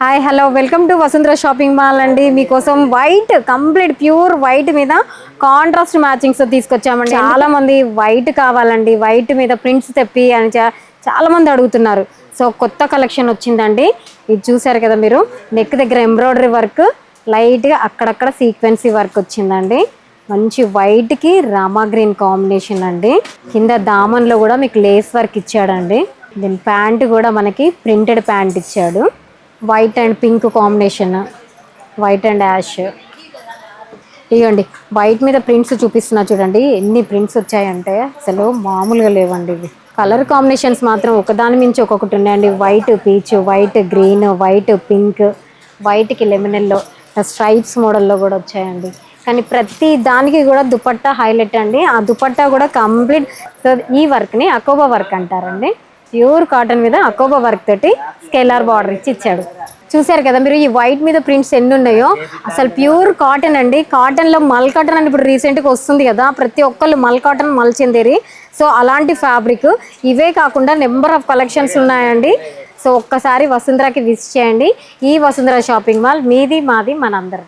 Hi hello. Welcome to Vasundhara shopping mall అండి. మీకోసం white complete pure white మీద contrast matchings తీసుకొచ్చామండి. చాలా మంది వైట్ కావాలండి. వైట్ మీద ప్రింట్స్ తెప్పి అని చాలా మంది అడుగుతున్నారు. సో కొత్త కలెక్షన్ వచ్చిందండి. ఇది చూసారు కదా మీరు? నెక్ దగ్గర ఎంబ్రాయిడరీ వర్క్ లైట్గా అక్కడక్కడ సీక్వెన్సీ వర్క్ వచ్చిందండి. మంచి వైట్కి రామా గ్రీన్ కాంబినేషన్ అండి. కింద దామన్లో కూడా మీకు లేస్ వర్క్ ఇచ్చాడండి. దీని ప్యాంట్ కూడా మనకి ప్రింటెడ్ ప్యాంట్ ఇచ్చాడు. White and pink combination white and ash ఇవ్వండి వైట్ మీద ప్రింట్స్ చూపిస్తున్నా చూడండి. ఎన్ని ప్రింట్స్ వచ్చాయంటే అసలు మామూలుగా లేవండి ఇవి. కలర్ కాంబినేషన్స్ మాత్రం ఒకదాని మించి ఒక్కొక్కటి ఉన్నాయండి. White peach white green white pink వైట్కి లెమనెల్లో స్ట్రైప్స్ మోడల్లో కూడా వచ్చాయండి. కానీ ప్రతి దానికి కూడా దుపట్టా హైలైట్ అండి. ఆ దుపట్టా కూడా కంప్లీట్ ఈ వర్క్ని అకోబా వర్క్ అంటారండి. ప్యూర్ కాటన్ మీద అకోబా వర్క్ తోటి స్కెలార్ బార్డర్ ఇచ్చి ఇచ్చాడు. చూశారు కదా మీరు ఈ వైట్ మీద ప్రింట్స్ ఎన్ని ఉన్నాయో? అసలు ప్యూర్ కాటన్ అండి. కాటన్లో మల్ కాటన్ అని ఇప్పుడు రీసెంట్గా వస్తుంది కదా. ప్రతి ఒక్కళ్ళు మల్ కాటన్ మల్చిందేరి సో అలాంటి ఫ్యాబ్రిక్ ఇవే కాకుండా నెంబర్ ఆఫ్ కలెక్షన్స్ ఉన్నాయండి. సో ఒక్కసారి వసుంధరాకి విజిట్ చేయండి. ఈ వసుంధర షాపింగ్ మాల్ మీది మాది మనందరం.